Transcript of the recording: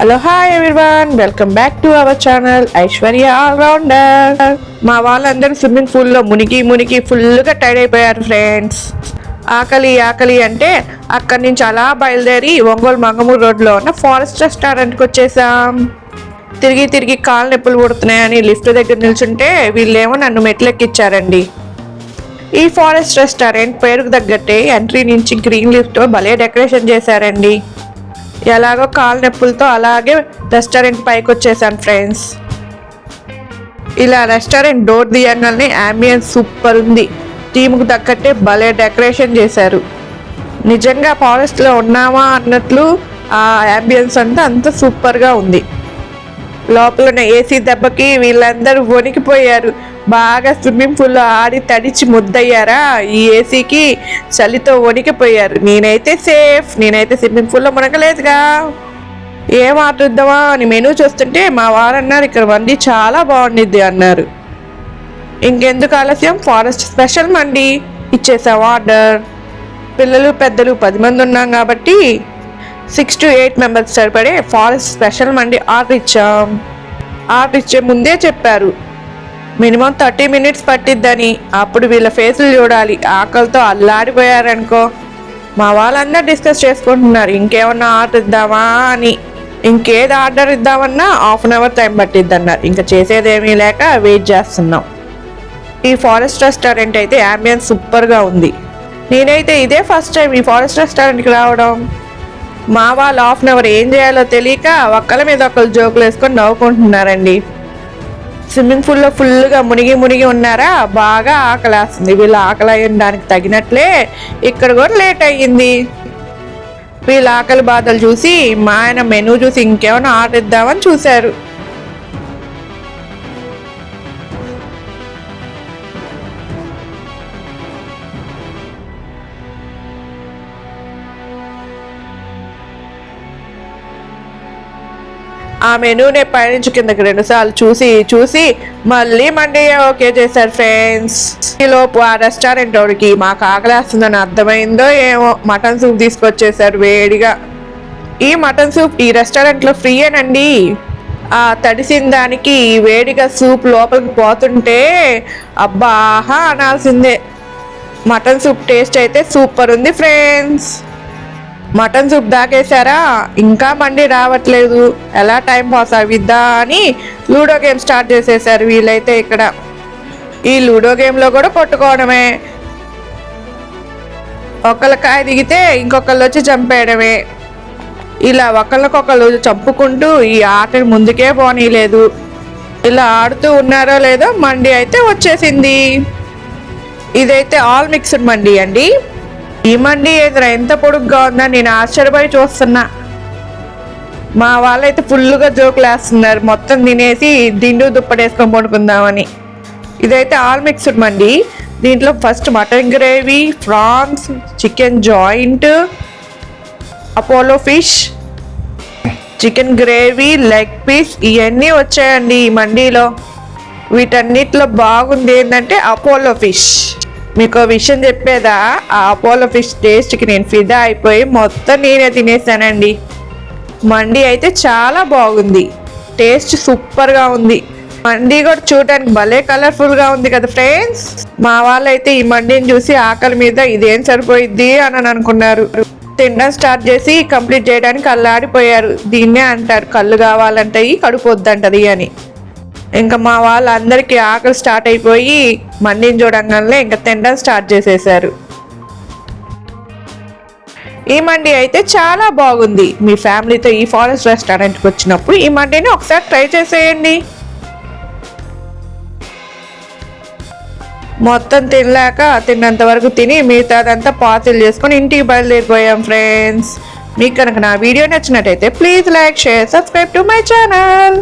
Hello hi everyone welcome back to our channel Aishwarya allrounder మా వాళ్ళందరూ swimming పూల్లో మునిగి మునిగి ఫుల్గా టైర్డ్ అయిపోయారు ఫ్రెండ్స్ ఆకలి ఆకలి అంటే అక్కడి నుంచి అలా బయలుదేరి ఒంగోలు మంగమూరు రోడ్లో ఉన్న ఫారెస్ట్ రెస్టారెంట్కి వచ్చేసాం. తిరిగి తిరిగి కాళ్ళు నొప్పులు పుడుతున్నాయని లిఫ్ట్ దగ్గర నిల్చుంటే వీళ్ళేమో నన్ను మెట్లెక్కిచ్చారండి. ఈ ఫారెస్ట్ రెస్టారెంట్ పేరుకు తగ్గట్టే ఎంట్రీ నుంచి గ్రీన్ లిఫ్ట్ భలే డెకరేషన్ చేశారండి. ఎలాగో కాలు నొప్పులతో అలాగే రెస్టారెంట్ పైకి వచ్చేసాను ఫ్రెండ్స్. ఇలా రెస్టారెంట్ డోర్ తీయగానే అంబియన్స్ సూపర్ ఉంది. థీమ్కు తగ్గట్టే భలే డెకరేషన్ చేశారు. నిజంగా ఫారెస్ట్లో ఉన్నామా అన్నట్లు ఆ అంబియన్స్ అంతా అంత సూపర్గా ఉంది. లోపల ఉన్న ఏసీ దెబ్బకి వీళ్ళందరూ వణికిపోయారు. బాగా స్విమ్మింగ్ పూల్లో ఆడి తడిచి ముద్దయ్యారా? ఈ ఏసీకి చలితో వణికిపోయారు. నేనైతే సేఫ్. నేనైతే స్విమ్మింగ్ పూల్లో మునగలేదుగా. ఏం ఆటద్దామా అని మెనూ చూస్తుంటే మా వారు అన్నారు ఇక్కడ వండి చాలా బాగుండిద్ది అన్నారు. ఇంకెందుకు ఆలస్యం? ఫారెస్ట్ స్పెషల్ మండి. ఇచ్చేసాం ఆర్డర్. పిల్లలు పెద్దలు పది మంది ఉన్నాం కాబట్టి సిక్స్ టు ఎయిట్ మెంబర్స్ సరిపడే ఫారెస్ట్ స్పెషల్ మండి ఆర్డర్ ఇచ్చాం. ఆర్డర్ ఇచ్చే ముందే చెప్పారు. మినిమం థర్టీ మినిట్స్ పట్టిద్దని. అప్పుడు వీళ్ళ ఫేసులు చూడాలి. ఆకలితో అల్లాడిపోయారనుకో. మా వాళ్ళందరూ డిస్కస్ చేసుకుంటున్నారు. ఇంకేమన్నా ఆర్డర్ ఇద్దామా అని. ఇంకేది ఆర్డర్ ఇద్దామన్నా హాఫ్ అన్ అవర్ టైం పట్టిద్ది అన్నారు ఇంకా చేసేదేమీ లేక వెయిట్ చేస్తున్నాం. ఈ ఫారెస్ట్ రెస్టారెంట్ అయితే యాంబియన్స్ సూపర్గా ఉంది. నేనైతే ఇదే ఫస్ట్ టైం ఈ ఫారెస్ట్ రెస్టారెంట్కి రావడం. మా వాళ్ళు హాఫ్ అన్ అవర్ ఏం చేయాలో తెలియక ఒకళ్ళ మీద ఒకళ్ళు జోకులు వేసుకొని నవ్వుకుంటున్నారండి. స్విమ్మింగ్ పూల్లో ఫుల్గా మునిగి మునిగి ఉన్నారా? బాగా ఆకలేస్తుంది. వీళ్ళు ఆకలి అయ్యడానికి తగినట్లే ఇక్కడ కూడా లేట్ అయ్యింది. వీళ్ళ ఆకలి బాధలు చూసి మా ఆయన మెనూ చూసి ఇంకేమైనా ఆర్డర్ ఇద్దామని చూశారు. ఆమె మెనూనే పైనుంచి కిందకి రెండు సార్లు చూసి చూసి మళ్ళీ మండే ఓకే చేశారు ఫ్రెండ్స్. ఈలోపు ఆ రెస్టారెంట్ వాడికి మాకు ఆకలేస్తుందని అర్థమైందో ఏమో మటన్ సూప్ తీసుకొచ్చేసారు వేడిగా. ఈ మటన్ సూప్ ఈ రెస్టారెంట్లో ఫ్రీయేనండి. ఆ తడిసిన దానికి వేడిగా సూప్ లోపలికి పోతుంటే అబ్బాహా అనాల్సిందే. మటన్ సూప్ టేస్ట్ అయితే సూపర్ ఉంది ఫ్రెండ్స్. మటన్ సూప్ దాకేశారా? ఇంకా బండి రావట్లేదు. ఎలా టైం పాస్ అవిద్దా అని లూడో గేమ్ స్టార్ట్ చేసేసారు వీళ్ళైతే ఇక్కడ. ఈ లూడో గేమ్లో కూడా కొట్టుకోవడమే. ఒకళ్ళ కాయ దిగితే ఇంకొకళ్ళు వచ్చి చంపేయడమే. ఇలా ఒకళ్ళకొకళ్ళు చంపుకుంటూ ఈ ఆటని ముందుకే పోనీలేదు. ఇలా ఆడుతూ ఉన్నారో లేదో మండి అయితే వచ్చేసింది. ఇదైతే ఆల్ మిక్స్డ్ మండి అండి. ఈ మండి ఎదురా ఎంత పొడుగ్గా ఉందని నేను ఆశ్చర్యపోయి చూస్తున్నా. మా వాళ్ళైతే ఫుల్గా జోకులు వేస్తున్నారు. మొత్తం తినేసి దిండు దుప్పటేసుకొని పడుకుందామని. ఇదైతే ఆల్ మిక్స్డ్ మండి. దీంట్లో first mutton gravy prawns chicken joint Apollo fish chicken gravy leg piece ఇవన్నీ వచ్చాయండి ఈ మండీలో. వీటన్నిటిలో బాగుంది ఏంటంటే అపోలో ఫిష్. మీకు విషయం చెప్పేదా? ఆ అపోలో ఫిష్ టేస్ట్కి నేను ఫిదా అయిపోయి మొత్తం నేనే తినేసానండి. మండి అయితే చాలా బాగుంది. టేస్ట్ సూపర్గా ఉంది. మండి కూడా చూడడానికి భలే కలర్ఫుల్గా ఉంది కదా ఫ్రెండ్స్. మా వాళ్ళైతే ఈ మండిని చూసి ఆకలి మీద ఇదేం సరిపోయిద్ది అని అనుకున్నారు. తినడం స్టార్ట్ చేసి కంప్లీట్ చేయడానికి అల్లాడిపోయారు. దీన్నే అంటారు కళ్ళు కావాలంటాయి కడుపు వద్దంటది అని. ఇంకా మా వాళ్ళందరికీ ఆకలి స్టార్ట్ అయిపోయి మండిని చూడంగానే ఇంకా తినడం స్టార్ట్ చేసేసారు. ఈ మండి అయితే చాలా బాగుంది. మీ ఫ్యామిలీతో ఈ ఫారెస్ట్ రెస్టారెంట్కి వచ్చినప్పుడు ఈ మండీని ఒకసారి ట్రై చేసేయండి. మొత్తం తినలేక తిన్నంత వరకు తిని మిగతాదంతా పార్సిల్ చేసుకొని ఇంటికి బయలుదేరిపోయాం ఫ్రెండ్స్. మీకు కనుక నా వీడియో నచ్చినట్టయితే please like share subscribe to my channel.